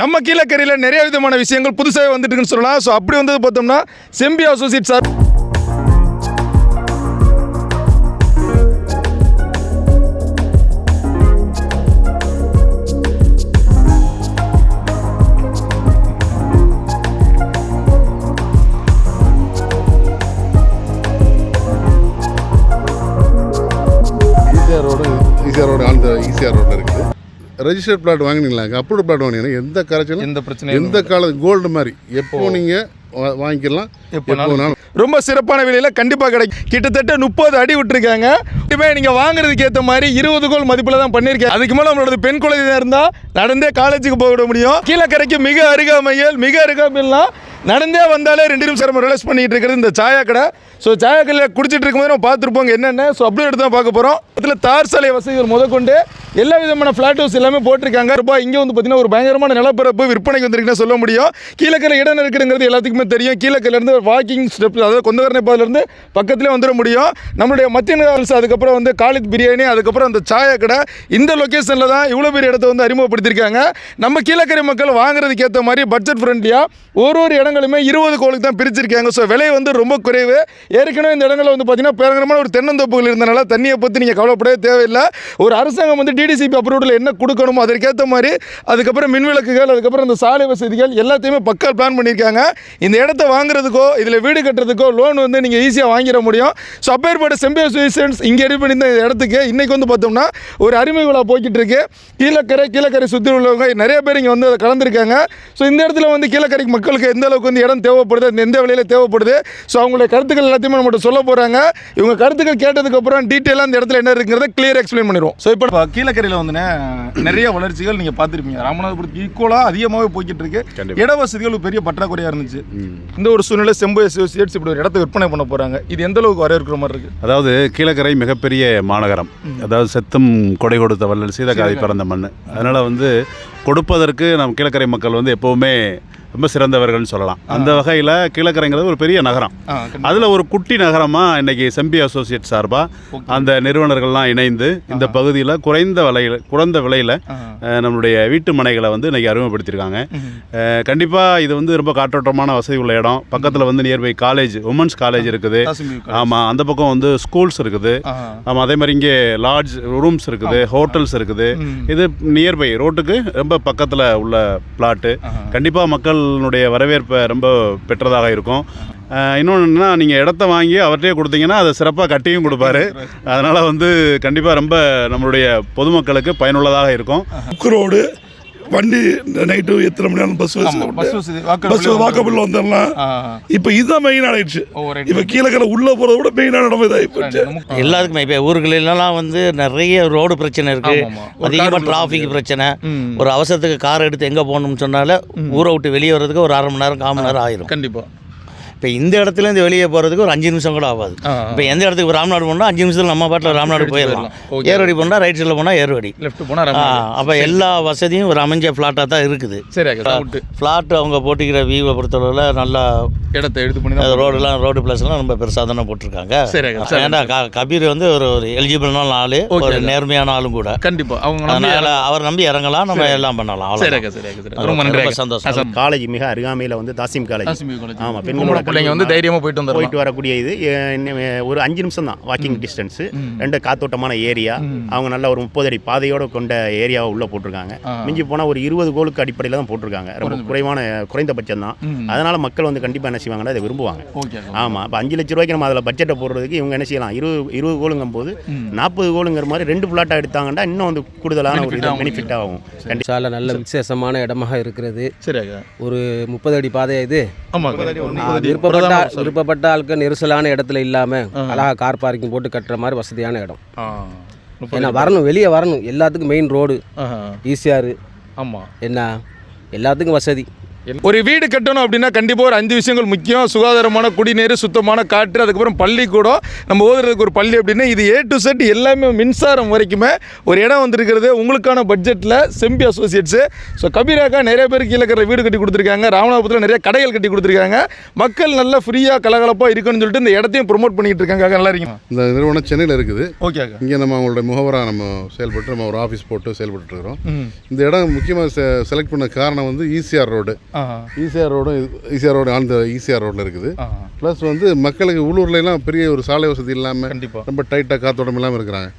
நம்ம கீழக்கரையில் நிறைய விதமான விஷயங்கள் புதுசாக வந்துட்டுருக்குன்னு சொல்லலாம். ஸோ அப்படி வந்தது பார்த்தோம்னா செம்பி அசோசியேட் சார் ரெஜிஸ்டர்ட் பிளாட் வாங்கினீங்களா? அப்ரூவ்ட் பிளாட் வாங்கினீங்கன்னா எந்த கரைச்சலும் எந்த பிரச்சனையும் எந்த காலம் கோல்டு மாதிரி. எப்போ நீங்கள் வாங்கிக்கலாம்? எப்போ வேணாலும் ரொம்ப சிறப்பான விலையில் கண்டிப்பாக கிடைக்கும் கிட்டத்தட்ட முப்பது அடி விட்டுருக்காங்க. இப்போ நீங்கள் வாங்குறதுக்கு ஏற்ற மாதிரி இருபது கோல் மதிப்பில் தான் பண்ணியிருக்கேன் அதுக்கு மேலே நம்மளோட பெண் குழந்தையாக இருந்தால் நடந்தே காலேஜுக்கு போக முடியும். கீழக்கரைக்கு மிக அருகாமையில் மிக அருகாமையில்னா நடந்தே வந்தாலே ரெண்டு நிமிஷம் ரிலீஸ் பண்ணிட்டு இருக்கிறது இந்த சாயா கடை ஸோ சாயா கடையில் குடிச்சிட்டு இருக்கும்போது நம்ம பார்த்துருப்போங்க என்னென்ன. ஸோ அப்படியே எடுத்து தான் பார்க்க போகிறோம் இதில் தார் சாலை வசதிகள் முதற்கொண்டு எல்லா விதமான ஃப்ளாட் ஹவுஸ் எல்லாமே போட்டிருக்காங்க. ரூபாய் இங்கே வந்து பார்த்தீங்கன்னா ஒரு பயங்கரமான நிலப்பரப்பு விற்பனைக்கு வந்திருக்குன்னு சொல்ல முடியும். கீழக்கரை இடம் இருக்குங்கிறது எல்லாத்துக்குமே தெரியும். கீழக்கரையிலேருந்து வாக்கிங் ஸ்டெப் அதாவது கொந்தகரணை பாதிலேருந்து பக்கத்துலேயே வந்துட முடியும். நம்மளுடைய மத்திய நகர்ஸ் அதுக்கப்புறம் வந்து காலித் பிரியாணி அதுக்கப்புறம் அந்த சாயா கடை. இந்த லொக்கேஷனில் தான் இவ்வளோ பெரிய இடத்த வந்து அறிமுகப்படுத்தியிருக்காங்க. நம்ம கீழக்கரை மக்கள் வாங்குறதுக்கு ஏற்ற மாதிரி பட்ஜெட் ஃப்ரெண்ட்லியாக ஒரு ஒரு இடங்களுமே இருபது கோளுக்கு தான் பிரிச்சிருக்காங்க. ஸோ விலை வந்து ரொம்ப குறைவு. ஏற்கனவே இந்த இடங்களில் வந்து பார்த்தீங்கன்னா பயங்கரமான ஒரு தென்னந்தோப்புகள் இருந்தனால தண்ணியை பற்றி நீங்கள் கவலைப்படவே தேவையில்லை. ஒரு அரசாங்கம் வந்து டிடிசிபி அப்ரூவ்டில் என்ன கொடுக்கணுமோ அதற்கேற்ற மாதிரி அதுக்கப்புறம் மின் விளக்குகள் அதுக்கப்புறம் இந்த சாலை வசதிகள் எல்லாத்தையுமே பக்கா பிளான் பண்ணியிருக்காங்க. இந்த இடத்த வாங்குறதுக்கோ இதில் வீடு கட்டுறதுக்கோ லோன் வந்து நீங்கள் ஈஸியாக வாங்கிட முடியும். ஸோ அப்பேற்பட்ட செம்பே அசோசியேஷன்ஸ் இங்கே ரெடி பண்ணி இந்த இடத்துக்கு இன்றைக்கி வந்து பார்த்தோம்னா ஒரு அருமை விழா போய்கிட்டு இருக்கு கீழக்கரை கீழக்கரை சுற்றி உள்ளவங்க நிறைய பேர் இங்கே வந்து அதை கலந்துருக்காங்க. ஸோ இந்த இடத்துல வந்து கீழக்கரைக்கு மக்களுக்கு எந்த அளவுக்கு வந்து இடம் தேவைப்படுது அந்த எந்த விலையில் தேவைப்படுது? ஸோ அவங்களுடைய கருத்துக்கள் எல்லாத்தையுமே நம்மகிட்ட சொல்ல போகிறாங்க இவங்க கருத்துக்கள் கேட்டதுக்கப்புறம் டீட்டெயிலாக அந்த இடத்துல என்ன இருக்குங்கிறத கிளியர் எக்ஸ்பிளைன் பண்ணிடுவோம். ஸோ இப்போ கீழக்கரையில் வந்துண்ணே நிறைய வளர்ச்சிகள் நீங்கள் பார்த்துருப்பீங்க. ராமநாதபுரத்துக்கு ஈக்குவலாக அதிகமாகவே போய்கிட்டு இருக்கு. இட வசதிகள் பெரிய பற்றாக்குறையாக இருந்துச்சு. இந்த ஒரு சூழ்நிலை செம்பு அசோசியேட்ஸ் இப்படி ஒரு இடத்த விற்பனை பண்ண போகிறாங்க இது எந்த அளவுக்கு வரவேற்கிற மாதிரி இருக்குது அதாவது கீழக்கரை மிகப்பெரிய மாநகரம். அதாவது செத்தும் கொடை கொடுத்த வள்ளல் சீதகாதி பிறந்த மண் அதனால் வந்து கொடுப்பதற்கு நம் கீழக்கரை மக்கள் வந்து எப்போவுமே ரொம்ப சிறந்தவர்கள்னு சொல்லலாம். அந்த வகையில் கீழக்கரைங்கிறது ஒரு பெரிய நகரம். அதில் ஒரு குட்டி நகரமாக இன்றைக்கி செம்பி அசோசியேட் சார்பாக அந்த நிறுவனர்கள்லாம் இணைந்து இந்த பகுதியில் குறைந்த விலையில் குறைந்த விலையில் நம்மளுடைய வீட்டு மனைகளை வந்து இன்றைக்கி அறிமுகப்படுத்தியிருக்காங்க கண்டிப்பாக இது வந்து ரொம்ப காற்றோட்டமான வசதி உள்ள இடம். பக்கத்தில் வந்து நியர்பை காலேஜ் உமன்ஸ் காலேஜ் இருக்குது. ஆமாம் அந்த பக்கம் வந்து ஸ்கூல்ஸ் இருக்குது. ஆமாம் அதே மாதிரி இங்கே லாட்ஜ் ரூம்ஸ் இருக்குது ஹோட்டல்ஸ் இருக்குது. இது நியர்பை ரோட்டுக்கு ரொம்ப பக்கத்தில் உள்ள பிளாட்டு கண்டிப்பாக மக்களினுடைய வரவேற்பை ரொம்ப பெற்றதாக இருக்கும். இன்னொன்று என்னென்னா நீங்கள் இடத்த வாங்கி அவர்கிட்டயே கொடுத்தீங்கன்னா அதை சிறப்பாக கட்டியும் கொடுப்பாரு. அதனால் வந்து கண்டிப்பாக ரொம்ப நம்மளுடைய பொதுமக்களுக்கு பயனுள்ளதாக இருக்கும். புக் ரோடு வண்டி நைட்டு எத்தனை மணி நேரம் பஸ் வசதி பஸ் வாக்கபிள் வந்துடலாம். இப்போ இதுதான் மெயின் ஆயிடுச்சு. இப்போ கீழக்கரை உள்ள போறத விட மெயினான இடம் இதாகி போச்சு. எல்லாத்துக்குமே இப்போ ஊர்களெல்லாம் வந்து நிறைய ரோடு பிரச்சனை இருக்கு. அதிகமாக டிராஃபிக் பிரச்சனை. ஒரு அவசரத்துக்கு கார் எடுத்து எங்கே போகணும்னு சொன்னால ஊரை விட்டு வெளியே வர்றதுக்கு ஒரு அரை மணி நேரம் கால் மணி நேரம் ஆயிரும். கண்டிப்பாக இப்போ இந்த இடத்துல இருந்து வெளியே போகிறதுக்கு ஒரு அஞ்சு நிமிஷம் கூட ஆகாது. இப்போ எந்த இடத்துக்கு ராம்நாடு போனால் அஞ்சு நிமிஷத்தில் நம்ம பாட்டில் ராம்நாடு போயிடலாம். ஏர்வடி போனால் ரைட் சைடில் போனால் ஏர்வடி லெஃப்ட் போனால் அப்போ எல்லா வசதியும் ஒரு அமைஞ்ச ஃப்ளாட்டாக தான் இருக்குது. சரி ஃப்ளாட் அவங்க போட்டிக்கிற வியூவை பொறுத்தளவில் நல்லா இடத்த எடுத்து பண்ணி ரோடுலாம் ரோடு பிளஸ்லாம் ரொம்ப பெருசாக தானே போட்டிருக்காங்க. சரி. ஏன்னா க- கபீர் வந்து ஒரு ஒரு எலிஜிபிளான ஆள் ஒரு. நேர்மையான ஆளும் கூட. கண்டிப்பா. அவங்க அதனால அவர் நம்பி இறங்கலாம் நம்ம எல்லாம் பண்ணலாம். ரொம்ப. சந்தோஷம். காலேஜ் மிக அருகாமையில் வந்து தாசிம் காலேஜ். ஆமாம் பெண்களோட பிள்ளைங்க வந்து தைரியமா போயிட்டு வந்துடலாம் போயிட்டு வரக்கூடிய இது ஒரு அஞ்சு நிமிஷம் தான் வாக்கிங் டிஸ்டன்ஸு ரெண்டு காத்தோட்டமான ஏரியா அவங்க நல்ல ஒரு முப்பது அடி பாதையோட கொண்ட ஏரியாவை உள்ளே போட்டிருக்காங்க. மிஞ்சி போனால் ஒரு இருபது கோலுக்கு அடிப்படையில் தான் போட்டிருக்காங்க. ரொம்ப குறைவான குறைந்தபட்சம் தான். அதனால் மக்கள் வந்து கண்டிப்பாக என்ன செய்வாங்கன்னா அதை விரும்புவாங்க. ஆமாம் இப்போ அஞ்சு லட்ச ரூபாய்க்கு நம்ம அதில் பட்ஜெட்டை போடுறதுக்கு இவங்க என்ன செய்யலாம்? இருபது இருபது கோலுங்கும் போது. நாற்பது கோலுங்கிற மாதிரி ரெண்டு பிளாட்டாக எடுத்தாங்கன்னா இன்னும் வந்து கூடுதலான ஒரு இது ஆகும். பெனிஃபிட் ஆகும். கண்டிப்பாக சாலை நல்ல விசேஷமான இடமாக இருக்கிறது. ஒரு முப்பது அடி பாதை இது. விருப்பப்பட்ட. விருப்பப்பட்ட ஆளுக்கு நெரிசலான இடத்துல இல்லாம அழகா கார் பார்க்கிங் போட்டு கட்டுற மாதிரி வசதியான இடம். ஏன்னா. வரணும் வெளியே வரணும். எல்லாத்துக்கும் மெயின் ரோடு. ஈஸியாரு ஆமா. என்ன? எல்லாத்துக்கும் வசதி. ஒரு வீடு கட்டணும் அப்படின்னா கண்டிப்பாக ஒரு அஞ்சு விஷயங்கள் முக்கியம். சுகாதாரமான குடிநீர் சுத்தமான காற்று அதுக்கப்புறம் பள்ளிக்கூடம் நம்ம ஓதுறதுக்கு ஒரு பள்ளி அப்படின்னா இது ஏ டு செட் எல்லாமே மின்சாரம் வரைக்குமே ஒரு இடம் வந்திருக்கிறது. உங்களுக்கான பட்ஜெட்டில் செம்பி அசோசியேட்ஸு ஸோ கபீராக்கா நிறைய பேர் கீழே இருக்கிற வீடு கட்டி கொடுத்துருக்காங்க. ராமநாதபுரத்தில் நிறைய கடைகள் கட்டி கொடுத்துருக்காங்க. மக்கள் நல்லா ஃப்ரீயாக கலகலப்பாக இருக்குன்னு சொல்லிட்டு இந்த இடத்தையும் ப்ரொமோட் பண்ணிட்டு இருக்காங்க. நல்லா இருக்கீங்க இந்த நிறுவனம் சென்னையில் இருக்குது. ஓகே இங்கே நம்ம அவங்களோட முகவராக நம்ம செயல்பட்டு நம்ம ஒரு ஆஃபீஸ் போட்டு செயல்பட்டு இருக்கிறோம். இந்த இடம் முக்கியமாக செலக்ட் பண்ண காரணம் வந்து E ஈசிஆர் ரோடு ஆ ஈசிஆர் ரோடும் ஈசிஆர் ரோடு ஆன் ஈசிஆர் ரோட்டில் இருக்குது. ப்ளஸ் வந்து மக்களுக்கு உள்ளூர்ல எல்லாம் பெரிய ஒரு சாலை வசதி இல்லாமல் கண்டிப்பாக ரொம்ப டைட்டாக காத்தோட்டம் இல்லாமல் இருக்கிறாங்க.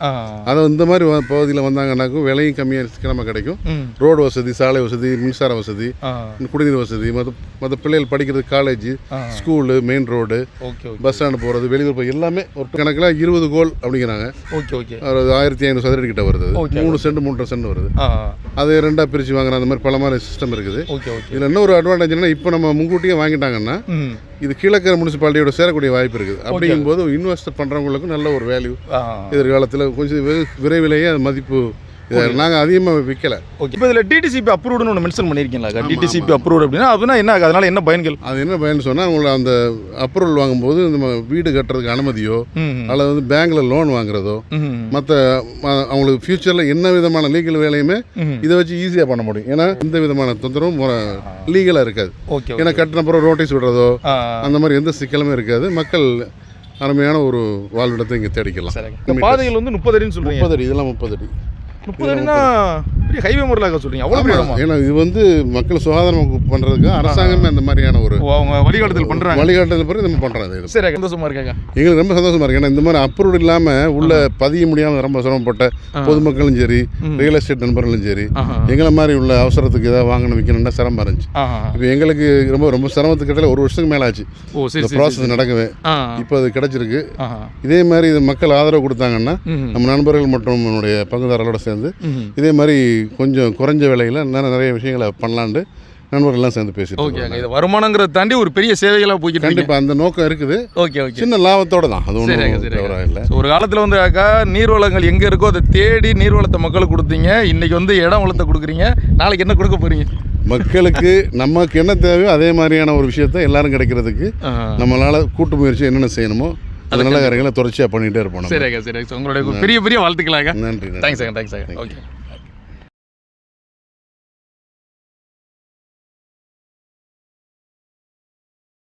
அதை இந்த மாதிரி பகுதியில் வந்தாங்கன்னாக்கும் விலையும் கம்மியாக சிக்கனமாக கிடைக்கும். ரோடு வசதி சாலை வசதி மின்சார வசதி குடிநீர் வசதி மற்ற மற்ற பிள்ளைகள் படிக்கிறது college. School main road bus stand போகிறது வெளியூர் போய் எல்லாமே ஒரு கணக்கில் இருபது கோல் அப்படிங்கிறாங்க. Okay okay. ஒரு ஆயிரத்தி ஐநூறு சதுரடி கிட்ட வருது. மூணு சென்ட் மூன்றரை சென்ட் வருது. அது ரெண்டாக பிரித்து வாங்குற அந்த மாதிரி பல மாதிரி சிஸ்டம் இருக்குது இதில் இன்னொரு அட்வான்டேஜ் என்ன இப்போ நம்ம முன்கூட்டியே வாங்கிட்டாங்கன்னா இது கீழக்கரை முனிசிபாலிட்டியோட சேரக்கூடிய வாய்ப்பு இருக்குது. அப்படிங்கும்போது இன்வெஸ்ட் பண்ணுறவங்களுக்கும் நல்ல ஒரு வேல்யூ எதிர்காலத்தில் கொஞ்சம் விரைவிலேயே அது மதிப்பு நாங்கள் அதிகமாக விற்கலை ஓகே இப்போ இதில் டிடிசிபி அப்ரூவ்டுன்னு ஒன்று மென்ஷன் பண்ணியிருக்கீங்களா டிடிசிபி அப்ரூவ்டு அப்படின்னா அப்படின்னா என்ன? அதனால என்ன பயன்கள்? அது என்ன பயன் சொன்னால் உங்களை அந்த அப்ரூவல் வாங்கும்போது நம்ம வீடு கட்டுறதுக்கு அனுமதியோ அல்லது வந்து பேங்க்கில் லோன் வாங்குறதோ மற்ற அவங்களுக்கு ஃப்யூச்சரில் என்ன விதமான லீகல் வேலையுமே. இதை வச்சு ஈஸியாக பண்ண முடியும். ஏன்னா எந்த விதமான தொந்தரவும் லீகலாக இருக்காது. ஓகே ஏன்னா கட்டின அப்புறம் நோட்டீஸ் விடுறதோ அந்த மாதிரி எந்த சிக்கலுமே இருக்காது. மக்கள் அருமையான ஒரு வாழ்விடத்தை இங்கே தேடிக்கலாம். பாதைகள் வந்து முப்பது அடின்னு சொல்றீங்க. முப்பது அடி இதெல்லாம் முப்பது அடி. முப்பது அடினா பெரிய ஹைவே முறையில் சொல்றீங்க. அவ்வளோ பெரிய இடமா? ஏன்னா இது வந்து மக்கள் சுகாதாரம் பண்ணுறதுக்கு அரசாங்கமே அந்த மாதிரியான ஒரு அவங்க வழிகாட்டுதல் பண்றாங்க. வழிகாட்டுதல் பிறகு நம்ம பண்ணுறோம் இது சரி சந்தோஷமா இருக்காங்க எங்களுக்கு ரொம்ப சந்தோஷமா இருக்கு. ஏன்னா இந்த மாதிரி அப்ரூவ்ட் இல்லாமல் உள்ள பதிய முடியாமல் ரொம்ப சிரமப்பட்ட பொதுமக்களும் சரி ரியல் எஸ்டேட் நண்பர்களும் சரி. எங்களை மாதிரி உள்ள அவசரத்துக்கு ஏதாவது வாங்கணும் விற்கணும்னா சிரமம் இருந்துச்சு. இப்போ எங்களுக்கு ரொம்ப ரொம்ப சிரமத்துக்கு இடையில ஒரு வருஷத்துக்கு மேலே ஆச்சு. இந்த ப்ராசஸ் நடக்கவே. இப்போ அது கிடைச்சிருக்கு. இதே மாதிரி இது மக்கள் ஆதரவு கொடுத்தாங்கன்னா நம்ம நண்பர்கள் மற்றும் நம்முடைய பங்குதாரர்களோட சேர்ந்து. இதே மாதிரி கொஞ்சம் குறைஞ்ச விலையில் இன்னும் நிறைய விஷயங்களை பண்ணலான்ட்டு நண்பர்கள்லாம் சேர்ந்து பேசிட்டு ஓகே. இது வருமானங்கிறத தாண்டி ஒரு பெரிய சேவைகளாக போய்கிட்டு இருக்கீங்க கண்டிப்பா அந்த நோக்கம் இருக்குது. Okay okay. சின்ன லாபத்தோட தான். அது ஒன்றும் இல்லை. ஒரு காலத்தில் வந்து அக்கா நீர்வளங்கள் எங்கே இருக்கோ அதை தேடி நீர்வளத்தை மக்களுக்கு கொடுத்தீங்க. இன்னைக்கு வந்து இடம் வளத்தை கொடுக்குறீங்க. நாளைக்கு என்ன கொடுக்க போறீங்க? மக்களுக்கு நமக்கு என்ன தேவையோ அதே மாதிரியான ஒரு விஷயத்த எல்லாரும் கிடைக்கிறதுக்கு நம்மளால கூட்டு முயற்சி என்னென்ன செய்யணுமோ அந்த நல்ல காரியங்களை தொடர்ச்சியாக பண்ணிகிட்டே இருப்போம் நம்ம. சரி அக்கா சரி அக்கா. உங்களுடைய பெரிய பெரிய வாழ்த்துக்களாக நன்றி தேங்க்ஸ் தேங்க்ஸ் ஓகே